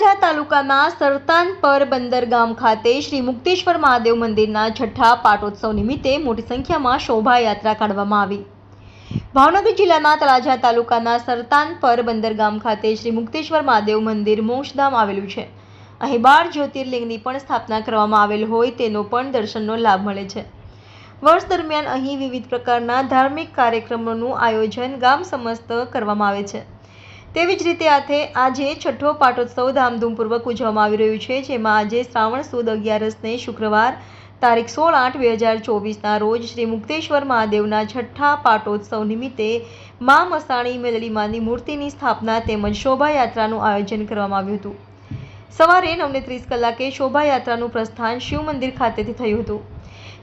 તાલુકાના સરતાનપર બંદર ગામ ખાતે શ્રી મુક્તેશ્વર મહાદેવ મંદિરના છઠ્ઠા પાટોત્સવ નિમિત્તે મોટી સંખ્યામાં શોભાયાત્રા કાઢવામાં આવી. ભાવનગર જિલ્લાના તળાજા તાલુકાના સરતાનપર બંદર ગામ ખાતે શ્રી મુક્તેશ્વર મહાદેવ મંદિર મોક્ષધામ આવેલું છે. અહીં બાર જ્યોતિર્લિંગની પણ સ્થાપના કરવામાં આવેલ હોય તેનો પણ દર્શનનો લાભ મળે છે. વર્ષ દરમિયાન અહીં વિવિધ પ્રકારના ધાર્મિક કાર્યક્રમોનું આયોજન ગામ સમસ્ત કરવામાં આવે છે. તેવી જ રીતે આથે આજે છઠ્ઠો પાટોત્સવ ધામધૂમપૂર્વક ઉજવવામાં આવી રહ્યું છે, જેમાં આજે શ્રાવણ સુદ અગિયારસને શુક્રવાર તારીખ સોળ આઠ બે હજાર ચોવીસના રોજ શ્રી મુક્તેશ્વર મહાદેવના છઠ્ઠા પાટોત્સવ નિમિત્તે મા મસાણી મેલડીમાની મૂર્તિની સ્થાપના તેમજ શોભાયાત્રાનું આયોજન કરવામાં આવ્યું હતું. સવારે નવને ત્રીસ કલાકે શોભાયાત્રાનું પ્રસ્થાન શિવ મંદિર ખાતેથી થયું હતું,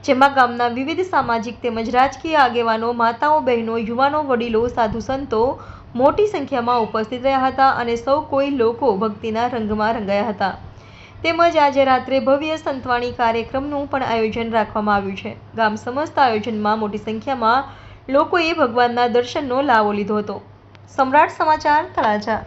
જેમાં ગામના વિવિધ સામાજિક તેમજ રાજકીય આગેવાનો, માતાઓ બહેનો, યુવાનો, વડીલો, સાધુ સંતો મોટી સંખ્યામાં ઉપસ્થિત રહ્યા હતા અને સૌ કોઈ લોકો ભક્તિના રંગમાં રંગાયા હતા. તેમજ આજે રાત્રે ભવ્ય સંતવાણી કાર્યક્રમનું પણ આયોજન રાખવામાં આવ્યું છે. ગામ સમસ્ત આયોજનમાં મોટી સંખ્યામાં લોકોએ ભગવાનના દર્શનનો લાવો લીધો હતો. સમ્રાટ સમાચાર તળાજા